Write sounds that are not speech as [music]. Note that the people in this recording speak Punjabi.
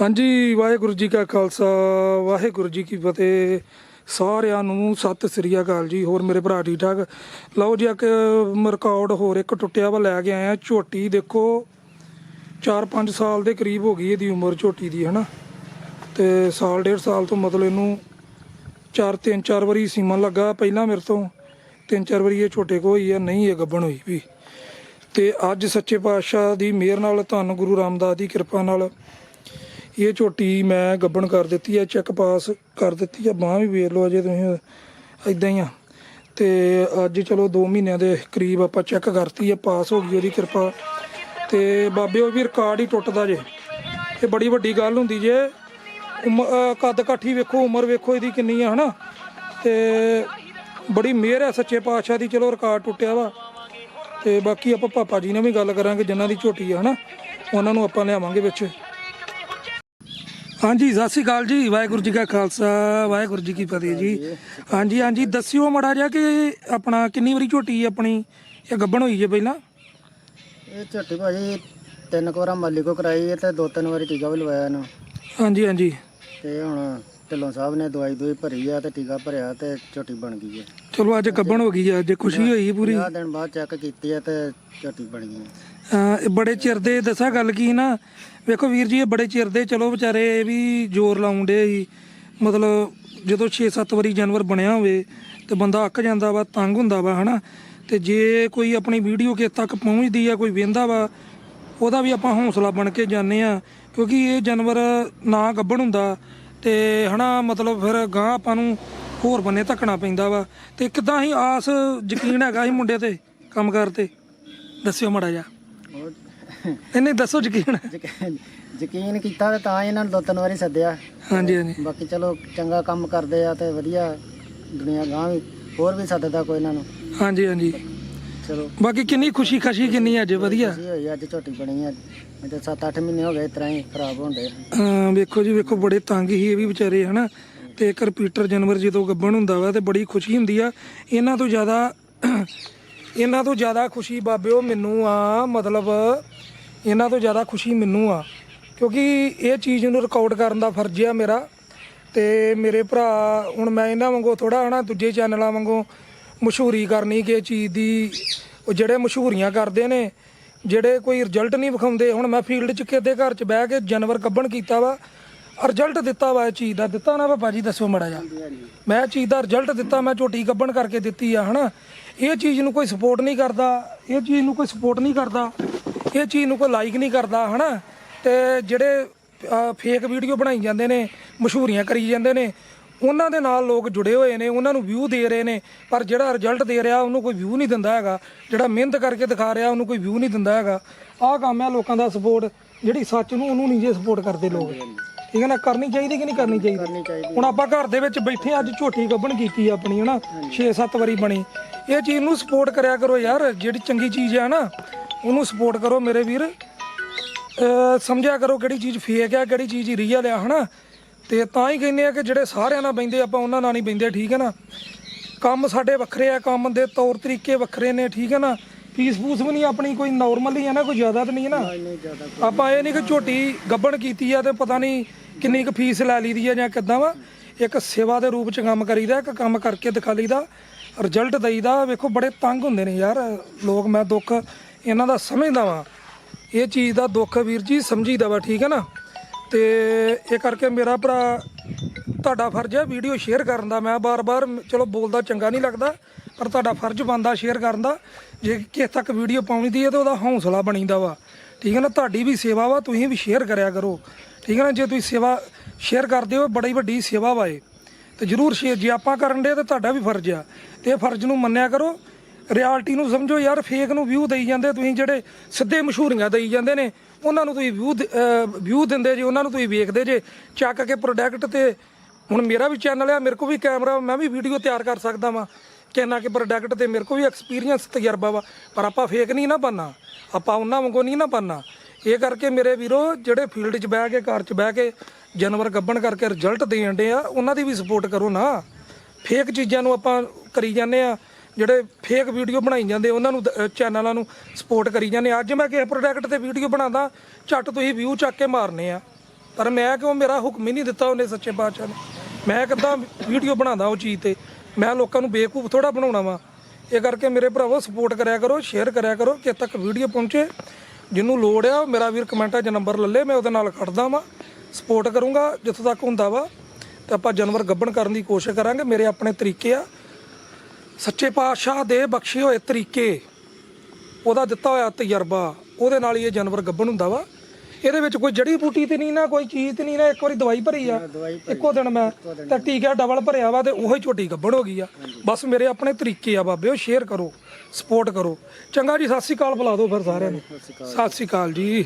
ਹਾਂਜੀ, ਵਾਹਿਗੁਰੂ ਜੀ ਕਾ ਖਾਲਸਾ, ਵਾਹਿਗੁਰੂ ਜੀ ਕੀ ਫਤਿਹ। ਸਾਰਿਆਂ ਨੂੰ ਸਤਿ ਸ੍ਰੀ ਅਕਾਲ ਜੀ। ਹੋਰ ਮੇਰੇ ਭਰਾ ਠੀਕ ਠਾਕ ਲਓ ਜੀ, ਇੱਕ ਰਿਕਾਰਡ ਹੋਰ ਇੱਕ ਟੁੱਟਿਆ ਵਾ, ਲੈ ਕੇ ਆਏ ਆ। ਝੋਟੀ ਦੇਖੋ 4-5 ਸਾਲ ਦੇ ਕਰੀਬ ਹੋ ਗਈ ਇਹਦੀ ਉਮਰ ਝੋਟੀ ਦੀ, ਹਨਾ? ਤੇ ਸਾਲ, ਡੇਢ ਸਾਲ ਤੋਂ ਮਤਲਬ ਇਹਨੂੰ ਚਾਰ, ਤਿੰਨ, ਚਾਰ ਵਾਰੀ ਸੀਮਨ ਲੱਗਾ ਪਹਿਲਾਂ ਮੇਰੇ ਤੋਂ। ਤਿੰਨ, ਚਾਰ ਵਾਰੀ ਇਹ ਛੋਟੇ ਕੋ ਹੋਈ ਆ, ਨਹੀਂ ਇਹ ਗੱਬਣ ਹੋਈ ਵੀ। ਤੇ ਅੱਜ ਸੱਚੇ ਪਾਤਸ਼ਾਹ ਦੀ ਮਿਹਰ ਨਾਲ, ਧੰਨ ਗੁਰੂ ਰਾਮਦਾਸ ਦੀ ਕਿਰਪਾ ਨਾਲ ਇਹ ਝੋਟੀ ਮੈਂ ਗੱਬਣ ਕਰ ਦਿੱਤੀ ਹੈ ਚੈੱਕ ਪਾਸ ਕਰ ਦਿੱਤੀ ਹੈ, ਬਾਹ ਵੀ ਵੇਖ ਲਓ ਅਜੇ ਤੁਸੀਂ ਇਦਾਂ ਹੀ ਆ। ਤੇ ਅੱਜ ਚਲੋ 2 ਮਹੀਨਿਆਂ ਦੇ ਕਰੀਬ ਆਪਾਂ ਚੈੱਕ ਕਰਤੀ ਹੈ ਪਾਸ ਹੋ ਗਈ ਉਹਦੀ ਕਿਰਪਾ। ਤੇ ਬਾਬੇ ਉਹ ਵੀ ਰਿਕਾਰਡ ਹੀ ਟੁੱਟਦਾ ਜੇ। ਇਹ ਬੜੀ ਵੱਡੀ ਗੱਲ ਹੁੰਦੀ ਜੇ। ਉਮ- ਕੱਦ ਕਾਠੀ ਵੇਖੋ, ਉਮਰ ਵੇਖੋ ਇਹਦੀ ਕਿੰਨੀ ਆ, ਹਨਾ? ਤੇ ਬੜੀ ਮਿਹਰ ਹੈ ਸੱਚੇ ਪਾਤਸ਼ਾਹ ਦੀ, ਚਲੋ ਰਿਕਾਰਡ ਟੁੱਟਿਆ ਵਾ। ਤੇ ਬਾਕੀ ਆਪਾਂ ਪਾਪਾ ਜੀ ਨਾਲ ਵੀ ਗੱਲ ਕਰਾਂਗੇ, ਜਿਨ੍ਹਾਂ ਦੀ ਝੋਟੀ ਆ, ਹਨਾ? ਉਹਨਾਂ ਨੂੰ ਆਪਾਂ ਲਿਆਵਾਂਗੇ ਵਿੱਚ। ਹਾਂਜੀ ਸਤਿ ਸ਼੍ਰੀ ਅਕਾਲ ਜੀ ਵਾਹਿਗੁਰੂ ਜੀ ਕਾ ਖਾਲਸਾ ਵਾਹਿਗੁਰੂ ਜੀ ਕੀ ਫਤਿਹ ਜੀ। ਹਾਂਜੀ ਹਾਂਜੀ ਦੱਸਿਓ ਮੜਾ ਜਿਹਾ ਕਿ ਆਪਣਾ ਕਿੰਨੀ ਵਾਰੀ ਝੋਟੀ ਆਪਣੀ ਇਹ ਗੱਬਣ ਹੋਈ ਜੇ ਪਹਿਲਾਂ? ਇਹ ਝੋਟੀ ਭਾਜੀ ਤਿੰਨ ਕੁ ਵਾਰਾਂ ਮਾਲੀ ਕੋ ਕਰਾਈ ਹੈ ਤੇ ਦੋ ਤਿੰਨ ਵਾਰੀ ਟੀਕਾ ਵੀ ਲਵਾਇਆ ਇਹਨੂੰ। ਹਾਂਜੀ ਹਾਂਜੀ। ਤੇ ਹੁਣ ਢਿੱਲੋਂ ਸਾਹਿਬ ਨੇ ਦਵਾਈ ਦੋਈ ਭਰੀ ਆ ਤੇ ਟੀਕਾ ਭਰਿਆ ਤੇ ਝੋਟੀ ਬਣ ਗਈ ਹੈ। ਚਲੋ ਅੱਜ ਗੱਬਣ ਹੋ ਗਈ ਆ ਅੱਜ ਖੁਸ਼ੀ ਹੋਈ ਪੂਰੀ। 50 ਦਿਨ ਬਾਅਦ ਚੈੱਕ ਕੀਤੀ ਹੈ ਤੇ ਝੋਟੀ ਬਣ ਗਈ। ਅਹ ਇਹ ਬੜੇ ਚਿਰ ਦੇ ਦੱਸਾਂ ਗੱਲ ਕੀ ਨਾ। ਵੇਖੋ ਵੀਰ ਜੀ ਇਹ ਬੜੇ ਚਿਰ ਦੇ ਚਲੋ ਵਿਚਾਰੇ ਇਹ ਵੀ ਜ਼ੋਰ ਲਾਉਂਦੇ ਸੀ। ਮਤਲਬ ਜਦੋਂ 6-7 ਵਾਰੀ ਜਾਨਵਰ ਬਣਿਆ ਹੋਵੇ ਤੇ ਬੰਦਾ ਅੱਕ ਜਾਂਦਾ ਵਾ ਤੰਗ ਹੁੰਦਾ ਵਾ ਹਨਾ। ਤੇ ਜੇ ਕੋਈ ਆਪਣੀ ਵੀਡੀਓ ਕਿਸ ਤੱਕ ਪਹੁੰਚਦੀ ਆ ਕੋਈ ਵੇਂਦਾ ਵਾ ਉਹਦਾ ਵੀ ਆਪਾਂ ਹੌਸਲਾ ਬਣ ਕੇ ਜਾਂਦੇ ਆ। ਕਿਉਂਕਿ ਇਹ ਜਾਨਵਰ ਨਾ ਗੱਭਣ ਹੁੰਦਾ ਤੇ ਹਨਾ ਮਤਲਬ ਫਿਰ ਗਾਂ ਆਪਾਂ ਨੂੰ ਹੋਰ ਬੰਨੇ ਧੱਕਣਾ ਪੈਂਦਾ ਵਾ ਤੇ ਕਿਦਾਂ ਹੀ ਆਸ ਯਕੀਨ ਹੈਗਾ ਸੀ ਮੁੰਡੇ ਤੇ ਕੰਮ ਤੇ। ਦੱਸਿਓ ਮੜਾ ਜਾ ਇਹਨੇ ਦੱਸੋ ਯਕੀਨ। ਯਕੀਨ- ਕੀਤਾ ਤੇ ਤਾਂ ਹੀ ਇਹਨਾਂ ਨੂੰ ਦੋ ਤਿੰਨ ਵਾਰੀ ਸੱਦਿਆ। ਹਾਂਜੀ ਹਾਂਜੀ। ਬਾਕੀ ਚਲੋ ਚੰਗਾ ਕੰਮ ਕਰਦੇ ਆ ਤੇ ਵਧੀਆ ਦੁਨੀਆ ਗਾਂ ਵੀ ਹੋਰ ਵੀ ਸੱਦਦਾ ਕੋਈ ਇਹਨਾਂ ਨੂੰ। ਹਾਂਜੀ ਹਾਂਜੀ। ਚਲੋ। ਬਾਕੀ ਕਿੰਨੀ ਖੁਸ਼ੀ ਖਸ਼ੀ ਕਿੰਨੀ ਅੱਜ ਵਧੀਆ। ਖੁਸ਼ੀ ਹੋਈ ਅੱਜ ਝੋਟੀ ਬਣੀ ਨਹੀਂ ਤੇ 7-8 ਮਹੀਨੇ ਹੋ ਗਏ ਇਸ ਤਰ੍ਹਾਂ ਹੀ ਖਰਾਬ ਹੁੰਦੇ ਅਮ ਵੇਖੋ ਜੀ ਵੇਖੋ ਬੜੇ ਤੰਗ ਹੀ ਇਹ ਵੀ ਵਿਚਾਰੇ ਹਨਾ। ਤੇ ਇੱਕ ਰਿਪੀਟਰ ਜਾਨਵਰ ਜਦੋਂ ਗੱਭਣ ਹੁੰਦਾ ਵਾ ਤੇ ਬੜੀ ਖੁਸ਼ੀ ਹੁੰਦੀ ਆ। ਇਹਨਾਂ ਤੋਂ ਜ਼ਿਆਦਾ [clears throat] ਇਹਨਾਂ ਤੋਂ ਜ਼ਿਆਦਾ ਖੁਸ਼ੀ ਬਾਬਿਓ ਮੈਨੂੰ ਆ, ਮਤਲਬ ਇਹਨਾਂ ਤੋਂ ਜ਼ਿਆਦਾ ਖੁਸ਼ੀ ਮੈਨੂੰ ਆ। ਕਿਉਂਕਿ ਇਹ ਚੀਜ਼ ਨੂੰ ਰਿਕਾਰਡ ਕਰਨ ਦਾ ਫਰਜ਼ ਆ ਮੇਰਾ। ਤੇ ਮੇਰੇ ਭਰਾ ਹੁਣ ਮੈਂ ਇਹਨਾਂ ਵਾਂਗੂ ਥੋੜਾ ਹਨਾ, ਦੂਜੇ ਚੈਨਲਾਂ ਵਾਂਗੂ ਮਸ਼ਹੂਰੀ ਕਰਨੀ ਕਿ ਚੀਜ਼ ਦੀ ਉਹ ਜਿਹੜੇ ਮਸ਼ਹੂਰੀਆਂ ਕਰਦੇ ਨੇ, ਜਿਹੜੇ ਕੋਈ ਰਿਜ਼ਲਟ ਨਹੀਂ ਵਿਖਾਉਂਦੇ, ਹੁਣ ਮੈਂ ਫੀਲਡ 'ਚ ਕਿਤੇ ਘਰ 'ਚ ਬਹਿ ਕੇ ਜਾਨਵਰ ਕੱਢਣ ਕੀਤਾ ਵਾ ਰਿਜ਼ਲਟ ਦਿੱਤਾ ਵਾ, ਇਹ ਚੀਜ਼ ਦਾ। ਦਿੱਤਾ ਨਾ ਪਾਪਾ ਜੀ, ਦੱਸੋ ਮੜਾ ਜਾ ਮੈਂ ਇਹ ਚੀਜ਼ ਦਾ ਰਿਜ਼ਲਟ ਦਿੱਤਾ, ਮੈਂ ਝੋਟੀ ਕੱਢਣ ਕਰਕੇ ਦਿੱਤੀ ਆ, ਹਨਾ। ਇਹ ਚੀਜ਼ ਨੂੰ ਕੋਈ ਸਪੋਰਟ ਨਹੀਂ ਕਰਦਾ, ਇਹ ਚੀਜ਼ ਨੂੰ ਕੋਈ ਸਪੋਰਟ ਨਹੀਂ ਕਰਦਾ, ਇਹ ਚੀਜ਼ ਨੂੰ ਕੋਈ ਲਾਈਕ ਨਹੀਂ ਕਰਦਾ, ਹਨਾ। ਤੇ ਜਿਹੜੇ ਫੇਕ ਵੀਡੀਓ ਬਣਾਈ ਜਾਂਦੇ ਨੇ, ਮਸ਼ਹੂਰੀਆਂ ਕਰੀ ਜਾਂਦੇ ਨੇ, ਉਹਨਾਂ ਦੇ ਨਾਲ ਲੋਕ ਜੁੜੇ ਹੋਏ ਨੇ, ਉਹਨਾਂ ਨੂੰ ਵਿਊ ਦੇ ਰਹੇ ਨੇ, ਪਰ ਜਿਹੜਾ ਰਿਜ਼ਲਟ ਦੇ ਰਿਹਾ, ਉਹਨੂੰ ਕੋਈ ਵਿਊ ਨਹੀਂ ਦਿੰਦਾ ਹੈਗਾ। ਜਿਹੜਾ ਮਿਹਨਤ ਕਰਕੇ ਦਿਖਾ ਰਿਹਾ, ਉਹਨੂੰ ਕੋਈ ਵਿਊ ਨਹੀਂ ਦਿੰਦਾ ਹੈਗਾ। ਆਹ ਕੰਮ ਹੈ ਲੋਕਾਂ ਦਾ ਸਪੋਰਟ ਜਿਹੜੀ ਸੱਚ ਨੂੰ ਉਹਨੂੰ ਨਹੀਂ ਜੇ ਸਪੋਰਟ ਕਰਦੇ ਲੋਕ। ਠੀਕ ਹੈ ਨਾ? ਕਰਨੀ ਚਾਹੀਦੀ ਕਿ ਨਹੀਂ ਕਰਨੀ ਚਾਹੀਦੀ? ਕਰਨੀ ਚਾਹੀਦੀ ਹੁਣ ਆਪਾਂ ਘਰ ਦੇ ਵਿੱਚ ਬੈਠੇ ਅੱਜ ਝੋਟੀ ਗੱਭਣ ਕੀਤੀ ਆਪਣੀ ਹਨਾ? 6-7 ਵਾਰੀ ਬਣੀ। ਇਹ ਚੀਜ਼ ਨੂੰ ਸਪੋਰਟ ਕਰਿਆ ਕਰੋ ਯਾਰ ਜਿਹੜੀ ਚੰਗੀ ਚੀਜ਼ ਹੈ ਨਾ ਉਹਨੂੰ ਸਪੋਰਟ ਕਰੋ ਮੇਰੇ ਵੀਰ। ਸਮਝਿਆ ਕਰੋ ਕਿਹੜੀ ਚੀਜ਼ ਫੇਕ ਆ ਕਿਹੜੀ ਚੀਜ਼ ਰੀਅਲ ਆ ਹਨਾ? ਤੇ ਤਾਂ ਹੀ ਕਹਿੰਦੇ ਆ ਕਿ ਜਿਹੜੇ ਸਾਰਿਆਂ ਨਾਲ ਬੈਂਦੇ ਆਪਾਂ ਉਹਨਾਂ ਨਾਲ ਨਹੀਂ ਬੈਂਦੇ ਠੀਕ ਹੈ ਨਾ? ਕੰਮ ਸਾਡੇ ਵੱਖਰੇ ਆ ਕੰਮ ਦੇ ਤੌਰ ਤਰੀਕੇ ਵੱਖਰੇ ਨੇ ਠੀਕ ਹੈ ਨਾ? ਫੀਸ ਫੂਸ ਵੀ ਨਹੀਂ ਆਪਣੀ ਕੋਈ ਨਾਰਮਲ ਹੀ ਹੈ ਨਾ ਕੋਈ ਜ਼ਿਆਦਾ ਤਾਂ ਨਹੀਂ ਹੈ ਨਾ? ਆਪਾਂ ਇਹ ਨਹੀਂ ਕਿ ਝੋਟੀ ਗੱਬਣ ਕੀਤੀ ਆ ਤੇ ਪਤਾ ਨਹੀਂ ਕਿੰਨੀ ਕੁ ਫੀਸ ਲੈ ਲਈਦੀ ਆ ਜਾਂ ਕਿੱਦਾਂ ਵਾ? ਇੱਕ ਸੇਵਾ ਦੇ ਰੂਪ ਚ ਕੰਮ ਕਰੀਦਾ, ਇੱਕ ਕੰਮ ਕਰਕੇ ਦਿਖਾ ਲਈਦਾ ਰਿਜ਼ਲਟ ਦਈਦਾ। ਵੇਖੋ, ਬੜੇ ਤੰਗ ਹੁੰਦੇ ਨੇ ਯਾਰ ਲੋਕ, ਮੈਂ ਦੁੱਖ ਇਹਨਾਂ ਦਾ ਸਮਝਦਾ ਵਾਂ। ਇਹ ਚੀਜ਼ ਦਾ ਦੁੱਖ ਵੀਰ ਜੀ ਸਮਝੀਦਾ ਵਾ, ਠੀਕ ਹੈ ਨਾ? ਤੇ ਇਹ ਕਰਕੇ ਮੇਰਾ ਭਰਾ ਤੁਹਾਡਾ ਫਰਜ਼ ਹੈ ਵੀਡੀਓ ਸ਼ੇਅਰ ਕਰਨ ਦਾ। ਮੈਂ ਬਾਰ-ਬਾਰ ਚਲੋ ਬੋਲਦਾ ਚੰਗਾ ਨਹੀਂ ਲੱਗਦਾ, ਪਰ ਤੁਹਾਡਾ ਫਰਜ਼ ਬਣਦਾ ਸ਼ੇਅਰ ਕਰਨ ਦਾ। ਜੇ ਕਿਸੇ ਤੱਕ ਵੀਡੀਓ ਪਾਉਣੀ ਹੈ ਤਾਂ ਉਹਦਾ ਹੌਸਲਾ ਬਣੀਦਾ ਵਾ। ਠੀਕ ਹੈ ਨਾ? ਤੁਹਾਡੀ ਵੀ ਸੇਵਾ ਵਾ, ਤੁਸੀਂ ਵੀ ਸ਼ੇਅਰ ਕਰਿਆ ਕਰੋ। ਠੀਕ ਹੈ ਨਾ? ਜੇ ਤੁਸੀਂ ਸੇਵਾ ਸ਼ੇਅਰ ਕਰਦੇ ਹੋ, ਬੜੀ ਵੱਡੀ ਸੇਵਾ ਵਾ ਇਹ। ਤੇ ਜਰੂਰ ਸ਼ੇਅਰ ਜੇ ਆਪਾਂ ਕਰਨ ਦੇ ਤਾਂ ਤੁਹਾਡਾ ਵੀ ਫਰਜ਼ ਆ। ਤੇ ਇਹ ਫਰਜ਼ ਨੂੰ ਮੰਨਿਆ ਕਰੋ। ਰਿਐਲਿਟੀ ਨੂੰ ਸਮਝੋ ਯਾਰ ਫੇਕ ਨੂੰ ਵਿਊ ਦੇਈ ਜਾਂਦੇ। ਤੁਸੀਂ ਜਿਹੜੇ ਸਿੱਧੇ ਮਸ਼ਹੂਰੀਆਂ ਦੇਈ ਜਾਂਦੇ ਨੇ, ਉਹਨਾਂ ਨੂੰ ਤੁਸੀਂ ਵਿਊ ਵਿਊ ਦਿੰਦੇ ਜੇ, ਉਹਨਾਂ ਨੂੰ ਤੁਸੀਂ ਵੇਖਦੇ ਜੇ। ਚੱਕ ਕੇ ਪ੍ਰੋਡਕਟ ਤੇ, ਹੁਣ ਮੇਰਾ ਵੀ ਚੈਨਲ ਆ, ਮੇਰੇ ਕੋਲ ਵੀ ਕੈਮਰਾ ਮੈਂ ਵੀ ਵੀਡੀਓ ਤਿਆਰ ਕਰ ਸਕਦਾ ਵਾਂ। ਕਿੰਨਾ ਕਿ ਪ੍ਰੋਡਕਟ ਤੇ ਮੇਰੇ ਕੋਲ ਵੀ ਐਕਸਪੀਰੀਅੰਸ ਤਜਰਬਾ ਵਾ। ਪਰ ਆਪਾਂ ਫੇਕ ਨਹੀਂ ਨਾ ਬੰਨਾ ਆਪਾਂ ਉਹਨਾਂ ਵਾਂਗੂ ਨਹੀਂ ਨਾ ਬੰਨਾ ਇਹ ਕਰਕੇ ਮੇਰੇ ਵੀਰੋ, ਜਿਹੜੇ ਫੀਲਡ 'ਚ ਬਹਿ ਕੇ, ਘਰ 'ਚ ਬਹਿ ਕੇ ਜਾਨਵਰ ਗੱਭਣ ਕਰਕੇ ਰਿਜ਼ਲਟ ਦੇਣ ਦੇ ਆ, ਉਹਨਾਂ ਦੀ ਵੀ ਸਪੋਰਟ ਕਰੋ ਨਾ। ਫੇਕ ਚੀਜ਼ਾਂ ਨੂੰ ਆਪਾਂ ਕਰੀ ਜਾਂਦੇ ਆ, ਜਿਹੜੇ ਫੇਕ ਵੀਡੀਓ ਬਣਾਈ ਜਾਂਦੇ, ਉਹਨਾਂ ਨੂੰ ਚੈਨਲਾਂ ਨੂੰ ਸਪੋਰਟ ਕਰੀ ਜਾਂਦੇ ਅੱਜ ਮੈਂ ਕਿਸੇ ਪ੍ਰੋਡਕਟ ਤੇ ਵੀਡੀਓ ਬਣਾਉਂਦਾ, ਝੱਟ ਤੁਸੀਂ ਵਿਊ ਚੱਕ ਕੇ ਮਾਰਨੇ ਆ। ਪਰ ਮੈਂ ਕਿਉਂ, ਮੇਰਾ ਹੁਕਮ ਹੀ ਨਹੀਂ ਦਿੱਤਾ ਉਹਨੇ ਸੱਚੇ ਪਾਤਸ਼ਾਹ ਨੇ। ਮੈਂ ਕਿੱਦਾਂ ਵੀਡੀਓ ਬਣਾਉਂਦਾ ਉਹ ਚੀਜ਼ ਤੇ। ਮੈਂ ਲੋਕਾਂ ਨੂੰ ਬੇਵਕੂਫ ਥੋੜਾ ਬਣਾਉਣਾ ਵਾ। ਇਹ ਕਰਕੇ ਮੇਰੇ ਭਰਾਵੋ ਸਪੋਰਟ ਕਰਿਆ ਕਰੋ ਸ਼ੇਅਰ ਕਰਿਆ ਕਰੋ ਕਿ ਤੱਕ ਵੀਡੀਓ ਪਹੁੰਚੇ। ਜਿਹਨੂੰ ਲੋੜ ਆ ਮੇਰਾ ਵੀਰ ਕਮੈਂਟਾਂ 'ਚ ਨੰਬਰ ਲੱਲੇ ਮੈਂ ਉਹਦੇ ਨਾਲ ਖੜਦਾ ਵਾਂ ਸਪੋਰਟ ਕਰੂੰਗਾ ਜਿੱਥੋਂ ਤੱਕ ਹੁੰਦਾ ਵਾ। ਤੇ ਆਪਾਂ ਜਾਨਵਰ ਗੱਭਣ ਕਰਨ ਦੀ ਕੋਸ਼ਿਸ਼ ਕਰਾਂਗੇ ਮੇਰੇ ਆਪਣੇ ਤਰੀਕੇ ਆ। ਸੱਚੇ ਪਾਤਸ਼ਾਹ ਦੇ ਬਖਸ਼ੇ ਹੋਏ ਤਰੀਕੇ ਉਹਦਾ ਦਿੱਤਾ ਹੋਇਆ ਤਜਰਬਾ ਉਹਦੇ ਨਾਲ ਹੀ ਇਹ ਜਾਨਵਰ ਗੱਭਣ ਹੁੰਦਾ ਵਾ। ਇਹਦੇ ਵਿੱਚ ਕੋਈ ਜੜੀ ਬੂਟੀ ਤੇ ਨਹੀਂ ਨਾ ਕੋਈ ਚੀਜ਼ ਤੇ ਨਹੀਂ ਨਾ ਇੱਕ ਵਾਰੀ ਦਵਾਈ ਭਰੀ ਆ। ਇੱਕੋ ਦਿਨ ਮੈਂ ਤਾਂ ਟੀਕਾ ਡਬਲ ਭਰਿਆ ਵਾ ਤੇ ਉਹੀ ਝੋਟੀ ਗੱਭਣ ਹੋ ਗਈ ਆ। ਬਸ ਮੇਰੇ ਆਪਣੇ ਤਰੀਕੇ ਆ ਬਾਬਿਓ ਸ਼ੇਅਰ ਕਰੋ। ਸਪੋਰਟ ਕਰੋ। ਚੰਗਾ ਜੀ ਸਤਿ ਸ੍ਰੀ ਅਕਾਲ ਬੁਲਾ ਦਿਓ ਫਿਰ ਸਾਰਿਆਂ ਨੂੰ। ਸਤਿ ਸ੍ਰੀ ਅਕਾਲ। ਜੀ।